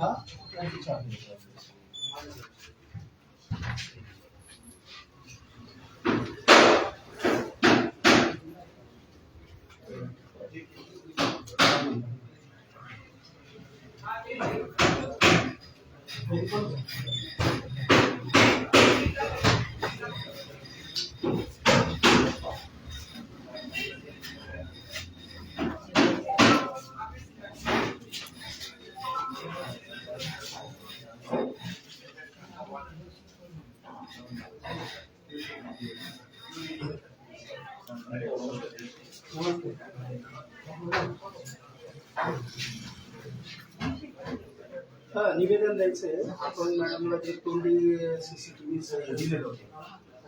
हा त्यांची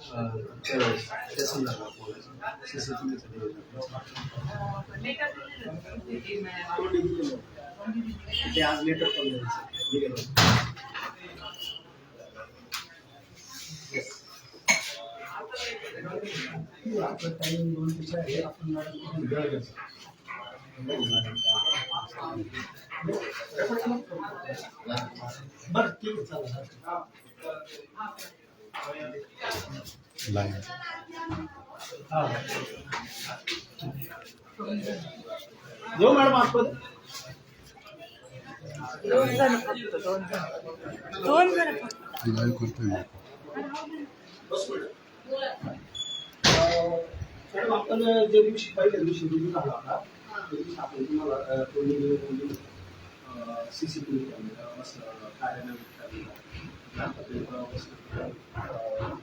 अं, त्यावेळेस त्या संदर्भात सीसीटीव्हीचं निवेदन तोंडी दिलेलं होतं ते आज लेटर पण द्यायचं निवेदन बरं ठीक आहे चालेल हा मॅडम आतमध्ये दोन जण दोन जण दोन जण लाईव्ह करतोय बस मॅडम मॅडम आपण ज्या दिवशी पहिल्या दिवशी रिव्ह्यू झाला होता त्या दिवशी आपण तुम्हाला अं, दोन्ही निवेदन दिलं सी सी टी व्ही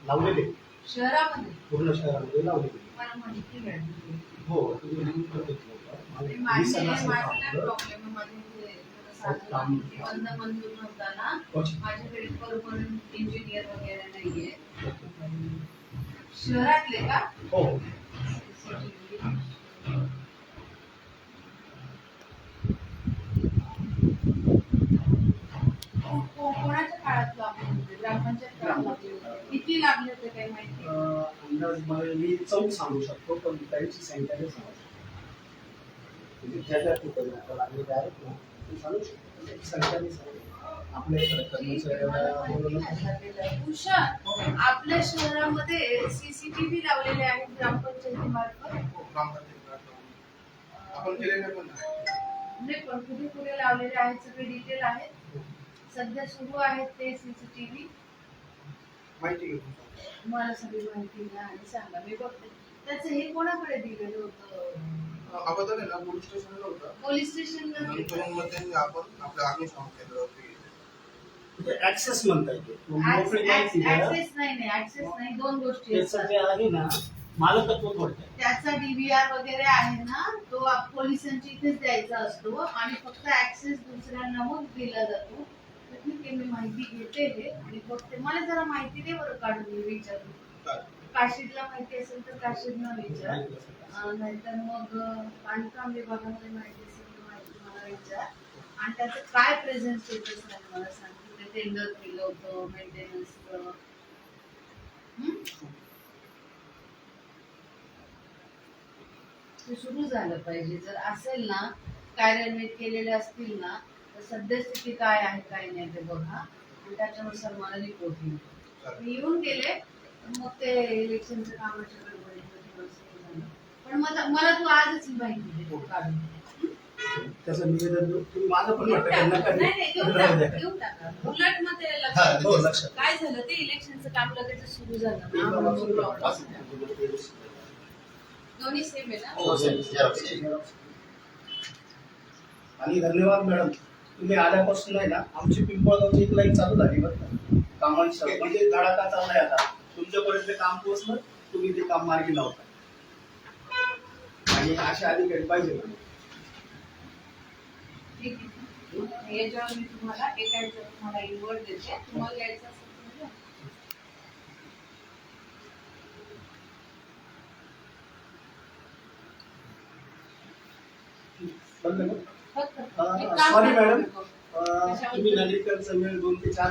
लावलेले शहरामध्ये पूर्ण शहरामध्ये लावलेले हो तुम्ही link पण घेतलं होतं. माझे प्रॉब्लेम बंद मंजूर. माझ्याकडे परमनंट इंजिनियर वगैरे नाहीये. शहरातले का? हो. कोणाच्या काळात लागले ग्रामपंचायत काळात किती लागले होते काही माहिती? अंदाज मी चौक सांगू शकतो पण त्यांची संख्या नाही. सांगू शकतो म्हणजे आपल्याला लागलेले आहेत. ना सांगू. आपल्या शहरामध्ये सीसीटीव्ही लावलेले आहेत आपण केलेलं पण नाही. पण कुठे कुठे लावलेले आहेत सगळे डिटेल आहेत सध्या सुरू आहेत ते सीसीटीव्ही माहिती मला सगळी माहिती द्या आणि सांगा मी बघते त्याचं हे कोणाकडे दिलेलं होतं? अगोदर आहे ना पोलीस स्टेशनला होता. पोलीस स्टेशन नंतर मग त्यांनी आपण अग्निशमन. म्हणजे ऍक्सेस म्हणता येते मोकळी माहिती द्या. ऍक्सेस नाही नाही ऍक्सेस नाही. दोन गोष्टी त्याचं असतात. जे आहे ना मालकत्व थोडक्यात त्याचा डीव्हीआर वगैरे आहे ना तो आप- पोलिसांच्या इथेच द्यायचा असतो. आणि फक्त ऍक्सेस दुसऱ्यांना मग दिला जातो. तर ठीक आहे मी माहिती घेते हे. आणि बघते मला जरा माहिती दे बरं काढून मी विचारून. काशीदला माहिती असेल तर काशीदला विचार. नाहीतर मग बांधकाम विभागामध्ये माहिती असेल तर माहिती मला विचार. आणि त्याचं काय प्रेझेंट स्टेटस आहे मला सांग. ते टेंडर केलं होतं मेंटेनन्स ते सुरू झालं पाहिजे. जर असेल ना कार्यान्वित केलेले असतील ना तर सद्यस्थिती काय आहे काय नाही ते बघा. आणि त्याच्यानुसार मला रिपोर्ट येईल. मी येऊन गेले मग ते कामाच्या झालं. पण मला मला तू आजच ही माहिती काढून त्याचं निवेदन. तुम्ही माझं पण. त्यांना. उलट मग ते हा, लक्षात. काय झालं? ते इलेक्शनचं काम लगेच सुरू झालं. दोन्ही सेम आहे ना? हो. आणि धन्यवाद मॅडम तुम्ही आल्यापासून आहे ना आमची पिंपळगावची एक लाईन चालू झाली बरं का. कामांची म्हणजे धडाका चाललाय आता. तुमच्यापर्यंत काम पोहोचलं तुम्ही ते काम मार्गी लावता. आणि अशा अधिकारी पाहिजे. ठीक आहे. याच्यावर मी तुम्हाला एका याच्यावर तुम्हाला देते यायचं असेल सॉरी. मॅडम तुम्ही नागरिकांचा वेळ दोन ते चार